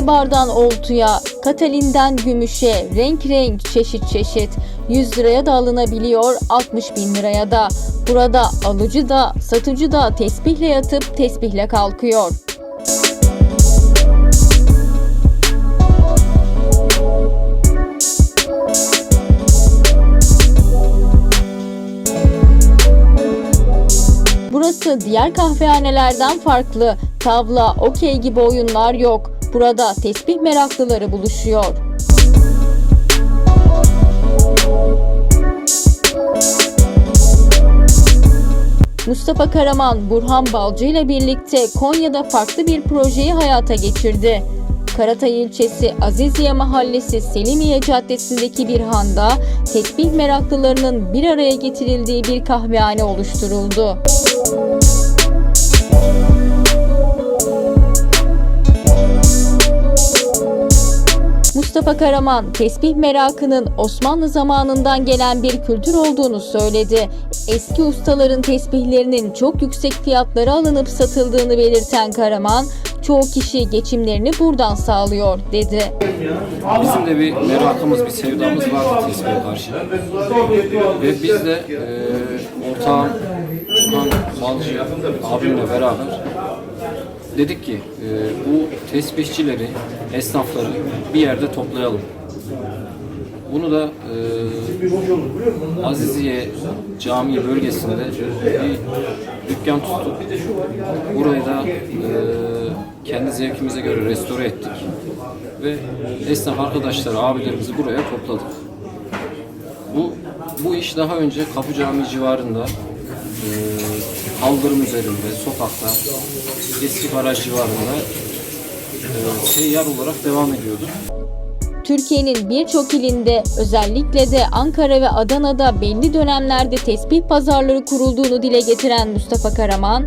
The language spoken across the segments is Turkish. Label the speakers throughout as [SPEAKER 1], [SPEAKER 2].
[SPEAKER 1] Ağlardan oltuya, katalinden gümüşe, renk renk çeşit çeşit. 100 liraya da alınabiliyor, 60 bin liraya da. Burada alıcı da, satıcı da tesbihle yatıp tesbihle kalkıyor. Burası diğer kahvehanelerden farklı. Tavla, okey gibi oyunlar yok. Burada tesbih meraklıları buluşuyor. Mustafa Karaman, Burhan Balcı ile birlikte Konya'da farklı bir projeyi hayata geçirdi. Karatay ilçesi Aziziye Mahallesi Selimiye Caddesi'ndeki bir handa tesbih meraklılarının bir araya getirildiği bir kahvehane oluşturuldu. Mustafa Karaman, tesbih merakının Osmanlı zamanından gelen bir kültür olduğunu söyledi. Eski ustaların tesbihlerinin çok yüksek fiyatlara alınıp satıldığını belirten Karaman, çoğu kişi geçimlerini buradan sağlıyor, dedi.
[SPEAKER 2] Bizim de bir merakımız, bir sevdamız var tesbihe karşı. Ve biz de e, ortağım Burhan Balcı abimle beraber dedik ki e, bu tesbihçileri, esnafları bir yerde toplayalım. Bunu da e, Aziziye Camii bölgesinde bir dükkan tuttuk. Burayı da e, kendi zevkimize göre restore ettik. Ve esnaf arkadaşları, abilerimizi buraya topladık. Bu bu iş daha önce Kapı Camii civarında e, kaldırım üzerinde, sokakta, eski baraj civarında e, seyyar olarak devam ediyordu.
[SPEAKER 1] Türkiye'nin birçok ilinde özellikle de Ankara ve Adana'da belli dönemlerde tesbih pazarları kurulduğunu dile getiren Mustafa Karaman,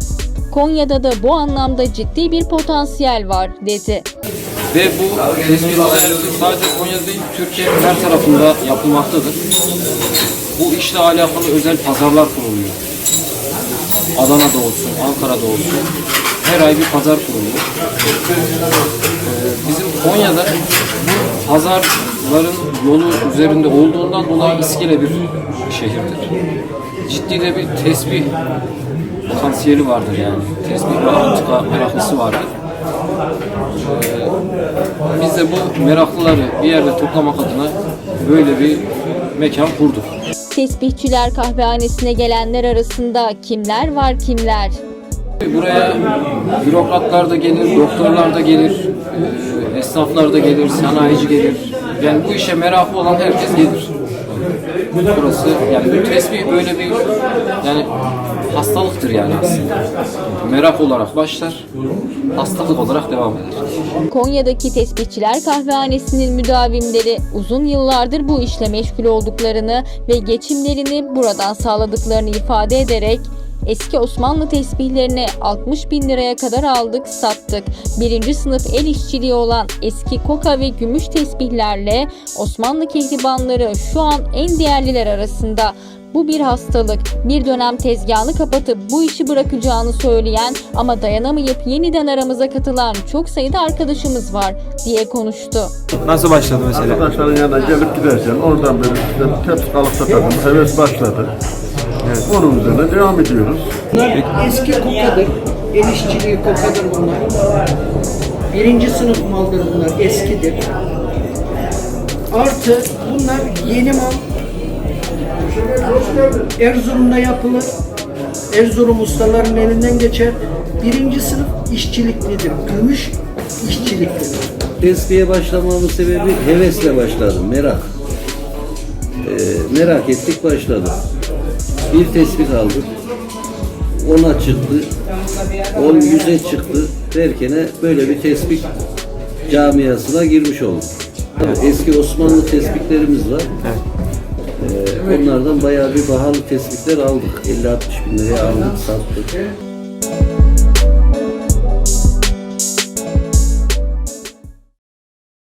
[SPEAKER 1] Konya'da da bu anlamda ciddi bir potansiyel var dedi.
[SPEAKER 2] Ve bu tesbih pazarı sadece Konya'da değil, Türkiye'nin her tarafında yapılmaktadır. Bu işle alakalı özel pazarlar kuruluyor. Adana'da olsun, Ankara'da olsun. Her ay bir pazar kuruluyor. Ee, bizim Konya'da pazarların yolu üzerinde olduğundan dolayı iskele bir şehirdir. Ciddi de bir tesbih potansiyeli vardır yani. Tesbih ve antika meraklısı vardır. Biz de bu meraklıları bir yerde toplamak adına böyle bir mekan kurduk.
[SPEAKER 1] Tesbihçiler kahvehanesine gelenler arasında kimler var kimler?
[SPEAKER 2] Buraya bürokratlar da gelir, doktorlar da gelir, e, esnaflar da gelir, sanayici gelir. Yani bu işe merakı olan herkes gelir. Burası yani bu tesbih böyle bir yani hastalıktır yani aslında. Merak olarak başlar, hastalık olarak devam eder.
[SPEAKER 1] Konya'daki Tesbihçiler Kahvehanesi'nin müdavimleri uzun yıllardır bu işle meşgul olduklarını ve geçimlerini buradan sağladıklarını ifade ederek Eski Osmanlı tesbihlerini 60 bin liraya kadar aldık, sattık. Birinci sınıf el işçiliği olan eski koka ve gümüş tesbihlerle Osmanlı kehribanları şu an en değerliler arasında. Bu bir hastalık. Bir dönem tezgahını kapatıp bu işi bırakacağını söyleyen ama dayanamayıp yeniden aramıza katılan çok sayıda arkadaşımız var diye konuştu.
[SPEAKER 3] Nasıl başladı mesela?
[SPEAKER 4] Arkadaşların yanına gelip giderken oradan böyle işte tepsi kalıp satalım. Heves başladı. Evet. Onun üzerine devam ediyoruz.
[SPEAKER 5] Bunlar eski kokadır. El işçiliği kokadır bunlar. Birinci sınıf maldır bunlar. Eskidir. Artı bunlar yeni mal. Erzurum'da yapılır. Erzurum ustaların elinden geçer. Birinci sınıf işçiliklidir. Gümüş işçiliklidir.
[SPEAKER 6] Tesbihe başlamamın sebebi hevesle başladım, merak. Ee, merak ettik başladı. Bir tesbih aldık. Ona çıktı. On yüze çıktı. Derken böyle bir tesbih camiasına girmiş olduk. Tabii eski Osmanlı tespihlerimiz var. Ee, onlardan bayağı bir pahalı tespihler aldık. 50-60 bin liraya aldık, sattık.